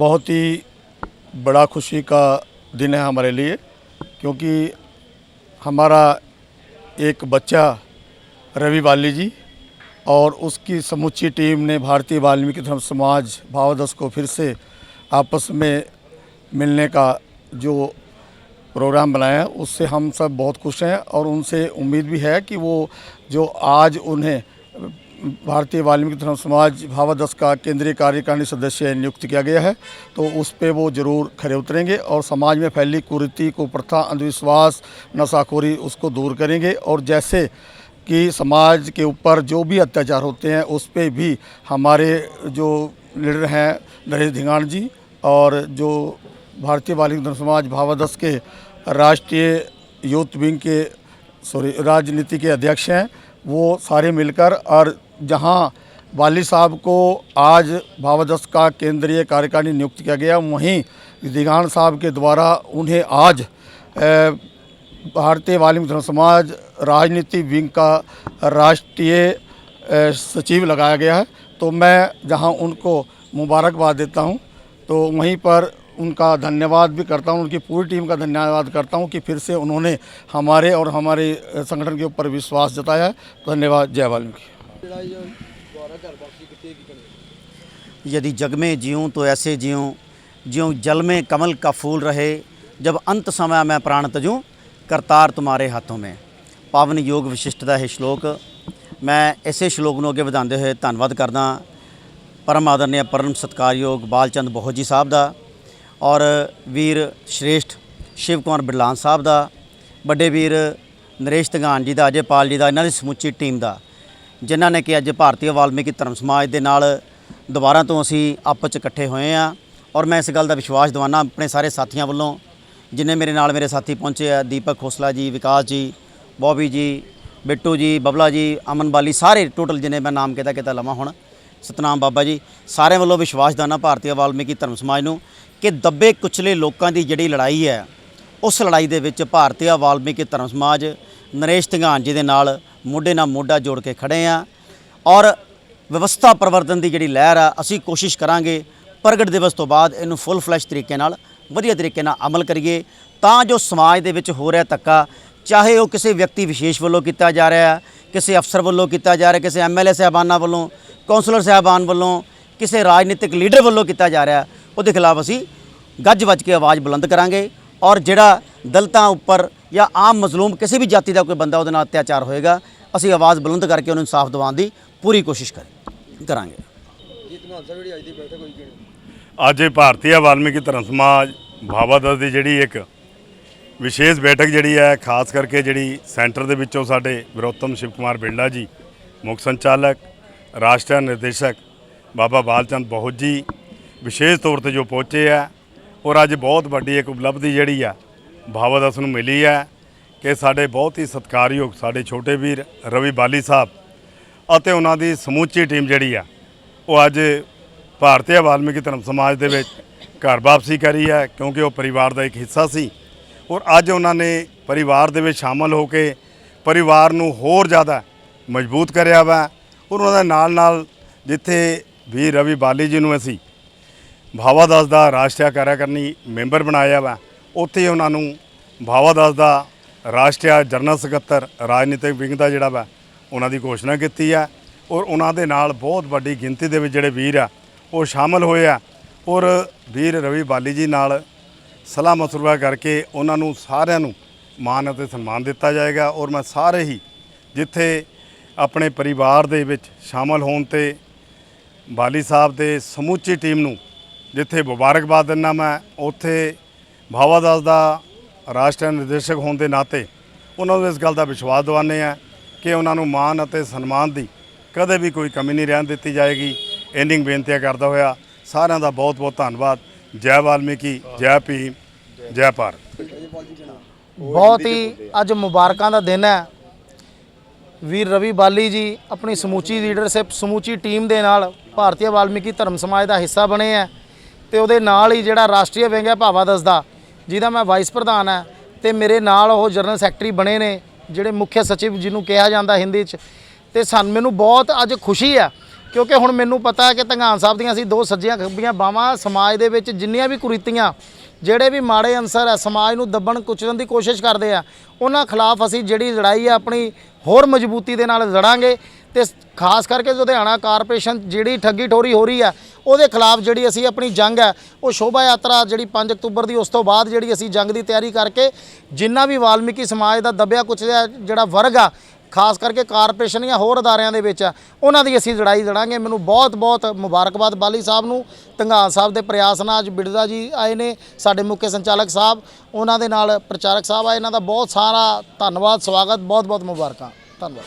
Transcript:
बहुत ही बड़ा खुशी का दिन है हमारे लिए, क्योंकि हमारा एक बच्चा रवि बाली जी और उसकी समूची टीम ने भारतीय वाल्मीकि धर्म समाज भावदस को फिर से आपस में मिलने का जो प्रोग्राम बनाया, उससे हम सब बहुत खुश हैं और उनसे उम्मीद भी है कि वो जो आज उन्हें भारतीय वाल्मीकि धर्म समाज भावादस का केंद्रीय कार्यकारिणी सदस्य नियुक्त किया गया है तो उस पे वो ज़रूर खड़े उतरेंगे और समाज में फैली कुरीति को प्रथा, अंधविश्वास, नशाखोरी उसको दूर करेंगे और जैसे कि समाज के ऊपर जो भी अत्याचार होते हैं, उस पे भी हमारे जो लीडर हैं नरेश धिंगान जी और जो भारतीय वाल्मीकि धर्म समाज भावादस के राष्ट्रीय यूथ विंग के, सॉरी, राजनीति के अध्यक्ष हैं, वो सारे मिलकर और जहाँ वाली साहब को आज भावादस का केंद्रीय कार्यकारिणी नियुक्त किया गया, वहीं दिगान साहब के द्वारा उन्हें आज भारतीय वाल्मीकि धर्म समाज राजनीति विंग का राष्ट्रीय सचिव लगाया गया है। तो मैं जहाँ उनको मुबारकबाद देता हूँ तो वहीं पर उनका धन्यवाद भी करता हूँ, उनकी पूरी टीम का धन्यवाद करता हूँ कि फिर से उन्होंने हमारे और हमारे संगठन के ऊपर विश्वास जताया धन्यवाद, जय वाल्मीकि। ਜਿਹੜਾ ਇਹ ਦੁਆਰਾ ਘਰ ਵਾਪਸੀ ਕਿਤੇ ਕੀ ਕਰੇ यदि जग में जीऊँ तो ऐसे जीऊँ ज्यों जल में कमल का फूल रहे, जब अंत समय मैं प्राण तजूं, करतार तुम्हारे हाथों में। ਪਾਵਨ ਯੋਗ ਵਿਸ਼ਿਸ਼ਟਤਾ ਹੈ ਸ਼ਲੋਕ ਮੈਂ ਇਸੇ ਸ਼ਲੋਕ ਨੂੰ ਅੱਗੇ ਵਧਾਉਂਦੇ ਹੋਏ ਧੰਨਵਾਦ ਕਰਦਾ ਪਰਮ ਆਦਰਨੀय ਪਰਮ ਸਤਕਾਰਯੋਗ ਬਾਲਚੰਦ ਬੋਹਜ ਜੀ ਸਾਹਿਬ ਦਾ ਔਰ ਵੀਰ ਸ਼੍ਰੇਸ਼ਟ ਸ਼ਿਵ ਕੁਮਾਰ ਬਿਰਲਾਨ ਸਾਹਿਬ ਦਾ ਵੱਡੇ ਵੀਰ ਨਰੇਸ਼ ਤਗਾਨ ਜੀ ਦਾ ਅਜੇ ਪਾਲ ਜੀ ਦਾ ਇਹਨਾਂ ਦੀ ਸਮੁੱਚੀ ਟੀਮ ਦਾ ਜਿਨ੍ਹਾਂ ਨੇ ਕਿ ਅੱਜ ਭਾਰਤੀ ਵਾਲਮੀਕੀ ਧਰਮ ਸਮਾਜ ਦੇ ਨਾਲ ਦੁਬਾਰਾ ਤੋਂ ਅਸੀਂ ਆਪਸ ਚ ਇਕੱਠੇ ਹੋਏ ਆ ਔਰ ਮੈਂ ਇਸ ਗੱਲ ਦਾ ਵਿਸ਼ਵਾਸ ਦਿਵਾਨਾ ਆਪਣੇ ਸਾਰੇ ਸਾਥੀਆਂ ਵੱਲੋਂ, ਜਿੰਨੇ ਮੇਰੇ ਨਾਲ ਮੇਰੇ ਸਾਥੀ ਪਹੁੰਚੇ ਆ, ਦੀਪਕ ਖੋਸਲਾ ਜੀ, ਵਿਕਾਸ ਜੀ, ਬੋਬੀ ਜੀ, ਬਿੱਟੂ ਜੀ, ਬਬਲਾ ਜੀ, ਅਮਨ ਬਾਲੀ, ਸਾਰੇ ਟੋਟਲ ਜਿੰਨੇ ਮੈਂ ਨਾਮ ਕਿਤਾ ਕਿਤਾ ਲਵਾਂ ਹੁਣ, ਸਤਨਾਮ ਬਾਬਾ ਜੀ, ਸਾਰਿਆਂ ਵੱਲੋਂ ਵਿਸ਼ਵਾਸ ਦਿਵਾਨਾ ਭਾਰਤੀ ਵਾਲਮੀਕੀ ਧਰਮ ਸਮਾਜ ਨੂੰ ਕਿ ਦੱਬੇ ਕੁਚਲੇ ਲੋਕਾਂ ਦੀ ਜਿਹੜੀ ਲੜਾਈ ਹੈ, ਉਸ ਲੜਾਈ ਦੇ ਵਿੱਚ ਭਾਰਤੀ ਵਾਲਮੀਕੀ ਧਰਮ ਸਮਾਜ ਨਰੇਸ਼ ਧੰਗਾਨ ਜੀ ਦੇ ਨਾਲ ਮੋਢੇ ਨਾਲ ਮੋਢਾ ਜੋੜ ਕੇ ਖੜੇ ਆ। ਔਰ ਵਿਵਸਥਾ ਪਰਿਵਰਤਨ ਦੀ ਜਿਹੜੀ ਲਹਿਰ ਆ, ਅਸੀਂ ਕੋਸ਼ਿਸ਼ ਕਰਾਂਗੇ ਪ੍ਰਗਟ ਦਿਵਸ ਤੋਂ ਬਾਅਦ ਇਹਨੂੰ ਫੁੱਲ ਫਲੈਸ਼ ਤਰੀਕੇ ਨਾਲ, ਵਧੀਆ ਤਰੀਕੇ ਨਾਲ ਅਮਲ ਕਰੀਏ। ਤਾਂ ਜੋ ਸਮਾਜ ਦੇ ਵਿੱਚ ਹੋ ਰਿਹਾ ਧੱਕਾ, ਚਾਹੇ ਉਹ ਕਿਸੇ ਵਿਅਕਤੀ ਵਿਸ਼ੇਸ਼ ਵੱਲੋਂ ਕੀਤਾ ਜਾ ਰਿਹਾ ਹੈ, ਕਿਸੇ ਅਫਸਰ ਵੱਲੋਂ ਕੀਤਾ ਜਾ ਰਿਹਾ, ਕਿਸੇ ਐਮਐਲਏ ਸਾਹਿਬਾਨਾਂ ਵੱਲੋਂ, ਕੌਂਸਲਰ ਸਾਹਿਬਾਨ ਵੱਲੋਂ, ਕਿਸੇ ਰਾਜਨੀਤਿਕ ਲੀਡਰ ਵੱਲੋਂ ਕੀਤਾ ਜਾ ਰਿਹਾ ਉਹਦੇ ਖਿਲਾਫ ਅਸੀਂ ਗੱਜ ਵੱਜ ਕੇ ਆਵਾਜ਼ ਬੁਲੰਦ ਕਰਾਂਗੇ। ਔਰ ਜਿਹੜਾ ਦਲਤਾਂ ਉੱਪਰ ਜਾਂ ਆਮ ਮਜ਼ਲੂਮ ਕਿਸੇ ਵੀ ਜਾਤੀ ਦਾ ਕੋਈ ਬੰਦਾ ਉਹਦੇ ਨਾਲ ਅਤਿਆਚਾਰ ਹੋਏਗਾ ਅਸੀਂ ਆਵਾਜ਼ ਬੁਲੰਦ ਕਰਕੇ ਉਹਨੂੰ ਇਨਸਾਫ ਦਿਵਾਉਣ ਦੀ ਪੂਰੀ ਕੋਸ਼ਿਸ਼ ਕਰਾਂਗੇ ਕਰਾਂਗੇ। ਅੱਜ ਇਹ ਭਾਰਤੀ ਵਾਲਮੀਕੀ ਧਰਮ ਸਮਾਜ ਭਾਵਾਦਸ ਦੀ ਜਿਹੜੀ ਇੱਕ ਵਿਸ਼ੇਸ਼ ਬੈਠਕ ਜਿਹੜੀ ਹੈ ਖਾਸ ਕਰਕੇ ਜਿਹੜੀ ਸੈਂਟਰ ਦੇ ਵਿੱਚੋਂ ਸਾਡੇ ਵਿਰੋਤਮ ਸ਼ਿਵ ਕੁਮਾਰ ਬਿਰਲਾ ਜੀ ਮੁੱਖ ਸੰਚਾਲਕ ਰਾਸ਼ਟਰੀ ਨਿਰਦੇਸ਼ਕ ਬਾਬਾ ਬਾਲਚੰਦ ਬਹੁਤ ਜੀ ਵਿਸ਼ੇਸ਼ ਤੌਰ ਤੇ ਜੋ ਪਹੁੰਚੇ ਆ ਔਰ ਅੱਜ ਬਹੁਤ ਵੱਡੀ ਇੱਕ ਉਪਲਬਧੀ ਜਿਹੜੀ ਆ ਭਾਵਾਦਸ ਨੂੰ ਮਿਲੀ ਹੈ ਕਿ ਸਾਡੇ ਬਹੁਤ ਹੀ ਸਤਿਕਾਰਯੋਗ ਸਾਡੇ ਛੋਟੇ ਵੀਰ ਰਵੀ ਬਾਲੀ ਸਾਹਿਬ ਅਤੇ ਉਹਨਾਂ ਦੀ ਸਮੁੱਚੀ ਟੀਮ ਜਿਹੜੀ ਆ ਉਹ ਅੱਜ ਭਾਰਤੀ ਵਾਲਮੀਕੀ ਧਰਮ ਸਮਾਜ ਦੇ ਵਿੱਚ ਘਰ ਵਾਪਸੀ ਕਰੀ ਹੈ ਕਿਉਂਕਿ ਉਹ ਪਰਿਵਾਰ ਦਾ ਇੱਕ ਹਿੱਸਾ ਸੀ ਔਰ ਅੱਜ ਉਹਨਾਂ ਨੇ ਪਰਿਵਾਰ ਦੇ ਵਿੱਚ ਸ਼ਾਮਲ ਹੋ ਕੇ ਪਰਿਵਾਰ ਨੂੰ ਹੋਰ ਜ਼ਿਆਦਾ ਮਜ਼ਬੂਤ ਕਰਿਆ ਵਾ ਔਰ ਉਹਨਾਂ ਦੇ ਨਾਲ ਨਾਲ ਜਿੱਥੇ ਵੀ ਰਵੀ ਬਾਲੀ ਜੀ ਨੂੰ ਅਸੀਂ ਭਾਵਾਦਾਸ ਦਾ ਰਾਸ਼ਟਰੀ ਕਾਰਜਕਾਰਨੀ ਮੈਂਬਰ ਬਣਾਇਆ ਵਾ ਉੱਥੇ ਉਹਨਾਂ ਨੂੰ ਭਾਵਾਦਾਸ ਦਾ ਰਾਸ਼ਟਰੀ ਜਨਰਲ ਸਕੱਤਰ, ਰਾਜਨੀਤਿਕ ਵਿੰਗ ਦਾ ਜਿਹੜਾ ਵਾ, ਉਹਨਾਂ ਦੀ ਘੋਸ਼ਣਾ ਕੀਤੀ ਆ। ਔਰ ਉਹਨਾਂ ਦੇ ਨਾਲ ਬਹੁਤ ਵੱਡੀ ਗਿਣਤੀ ਦੇ ਵਿੱਚ ਜਿਹੜੇ ਵੀਰ ਆ, ਉਹ ਸ਼ਾਮਲ ਹੋਏ ਆ। ਔਰ ਵੀਰ ਰਵੀ ਬਾਲੀ ਜੀ ਨਾਲ ਸਲਾਹ ਮਸਰੂਆ ਕਰਕੇ ਉਹਨਾਂ ਨੂੰ ਸਾਰਿਆਂ ਨੂੰ ਮਾਣ ਅਤੇ ਸਨਮਾਨ ਦਿੱਤਾ ਜਾਏਗਾ। ਔਰ ਮੈਂ ਸਾਰੇ ਹੀ ਜਿੱਥੇ ਆਪਣੇ ਪਰਿਵਾਰ ਦੇ ਵਿੱਚ ਸ਼ਾਮਲ ਹੋਣ ਤੇ ਬਾਲੀ ਸਾਹਿਬ ਦੇ ਸਮੁੱਚੀ ਟੀਮ ਨੂੰ ਜਿੱਥੇ ਮੁਬਾਰਕਬਾਦ ਦਿੰਦਾ ਮੈਂ, ਉੱਥੇ ਭਾਵਾਦਾਸ ਦਾ ਰਾਸ਼ਟਰੀ ਨਿਰਦੇਸ਼ਕ ਹੋਣ ਦੇ ਨਾਤੇ ਉਹਨਾਂ ਨੂੰ ਇਸ ਗੱਲ ਦਾ ਵਿਸ਼ਵਾਸ ਦਿਵਾਉਂਦੇ ਆ ਕਿ ਉਹਨਾਂ ਨੂੰ ਮਾਣ ਅਤੇ ਸਨਮਾਨ ਦੀ ਕਦੇ ਵੀ ਕੋਈ ਕਮੀ ਨਹੀਂ ਰਹਿਣ ਦਿੱਤੀ ਜਾਏਗੀ। ਐਂਡਿੰਗ ਬੇਨਤੀਆਂ ਕਰਦਾ ਹੋਇਆ ਸਾਰਿਆਂ ਦਾ ਬਹੁਤ ਬਹੁਤ ਧੰਨਵਾਦ। ਜੈ ਵਾਲਮੀਕੀ, ਜੈ ਭੀਮ, ਜੈ ਭਾਰਤ। ਬਹੁਤ ਹੀ ਅੱਜ ਮੁਬਾਰਕਾਂ ਦਾ ਦਿਨ ਹੈ। ਵੀਰ ਰਵੀ ਬਾਲੀ ਜੀ ਆਪਣੀ ਸਮੂਚੀ ਲੀਡਰਸ਼ਿਪ ਸਮੂਚੀ ਟੀਮ ਦੇ ਨਾਲ ਭਾਰਤੀ ਵਾਲਮੀਕੀ ਧਰਮ ਸਮਾਜ ਦਾ ਹਿੱਸਾ ਬਣੇ ਆ ਤੇ ਉਹਦੇ ਨਾਲ ਹੀ ਜਿਹੜਾ ਰਾਸ਼ਟਰੀ ਵਿੰਗ ਹੈ ਭਾਵਾ ਦਾ ਜਿਹਦਾ ਮੈਂ ਵਾਈਸ ਪ੍ਰਧਾਨ ਹੈ ਤੇ ਮੇਰੇ ਨਾਲ ਉਹ ਜਨਰਲ ਸੈਕਟਰੀ ਬਣੇ ਨੇ, ਜਿਹੜੇ ਮੁੱਖ ਸਚਿਵ ਜਿਹਨੂੰ ਕਿਹਾ ਜਾਂਦਾ ਹਿੰਦੀ 'ਚ। ਤੇ ਸਾਨੂੰ, ਮੈਨੂੰ ਬਹੁਤ ਅੱਜ ਖੁਸ਼ੀ ਹੈ ਕਿਉਂਕਿ ਹੁਣ ਮੈਨੂੰ ਪਤਾ ਹੈ ਕਿ ਧੰਗਾਨ ਸਾਹਿਬ ਦੀਆਂ ਅਸੀਂ ਦੋ ਸੱਜੀਆਂ ਖੱਬੀਆਂ ਬਾਵਾਂ ਸਮਾਜ ਦੇ ਵਿੱਚ ਜਿੰਨੀਆਂ ਵੀ ਕੁਰੀਤੀਆਂ, ਜਿਹੜੇ ਵੀ ਮਾੜੇ ਅੰਸਰ ਹੈ ਸਮਾਜ ਨੂੰ ਦੱਬਣ, ਕੁਚਲਣ ਦੀ ਕੋਸ਼ਿਸ਼ ਕਰਦੇ ਆ, ਉਹਨਾਂ ਖਿਲਾਫ ਅਸੀਂ ਜਿਹੜੀ ਲੜਾਈ ਆ ਆਪਣੀ ਹੋਰ ਮਜ਼ਬੂਤੀ ਦੇ ਨਾਲ ਲੜਾਂਗੇ। ਤੇ ਖਾਸ ਕਰਕੇ ਲੁਧਿਆਣਾ ਕਾਰਪੋਰੇਸ਼ਨ ਜਿਹੜੀ ਠੱਗੀ ਠੋਰੀ ਹੋ ਰਹੀ ਹੈ ਉਹਦੇ ਖਿਲਾਫ ਜਿਹੜੀ ਅਸੀਂ ਆਪਣੀ ਜੰਗ ਹੈ ਉਹ ਸ਼ੋਭਾ ਯਾਤਰਾ ਜਿਹੜੀ 5 ਅਕਤੂਬਰ ਦੀ ਉਸ ਤੋਂ ਬਾਅਦ ਜਿਹੜੀ ਅਸੀਂ ਜੰਗ ਦੀ ਤਿਆਰੀ ਕਰਕੇ ਜਿੰਨਾ ਵੀ ਵਾਲਮੀਕੀ ਸਮਾਜ ਦਾ ਦੱਬਿਆ ਕੁਚਲਿਆ ਜਿਹੜਾ ਵਰਗ ਆ ਖਾਸ ਕਰਕੇ ਕਾਰਪੋਰੇਸ਼ਨ ਜਾਂ ਹੋਰ ਅਦਾਰਿਆਂ ਦੇ ਵਿੱਚ ਆ, ਉਹਨਾਂ ਦੀ ਅਸੀਂ ਲੜਾਈ ਲੜਾਂਗੇ। ਮੈਨੂੰ ਬਹੁਤ ਬਹੁਤ ਮੁਬਾਰਕਬਾਦ ਬਾਲੀ ਸਾਹਿਬ ਨੂੰ। ਧੰਗਾਲ ਸਾਹਿਬ ਦੇ ਪ੍ਰਯਾਸ ਨਾਲ ਅੱਜ ਬਿਰਦਾ ਜੀ ਆਏ ਨੇ ਸਾਡੇ ਮੁੱਖ ਸੰਚਾਲਕ ਸਾਹਿਬ ਉਹਨਾਂ ਦੇ ਨਾਲ ਪ੍ਰਚਾਰਕ ਸਾਹਿਬ ਆਏ ਇਹਨਾਂ ਦਾ ਬਹੁਤ ਸਾਰਾ ਧੰਨਵਾਦ ਸਵਾਗਤ ਬਹੁਤ ਬਹੁਤ ਮੁਬਾਰਕਾਂ।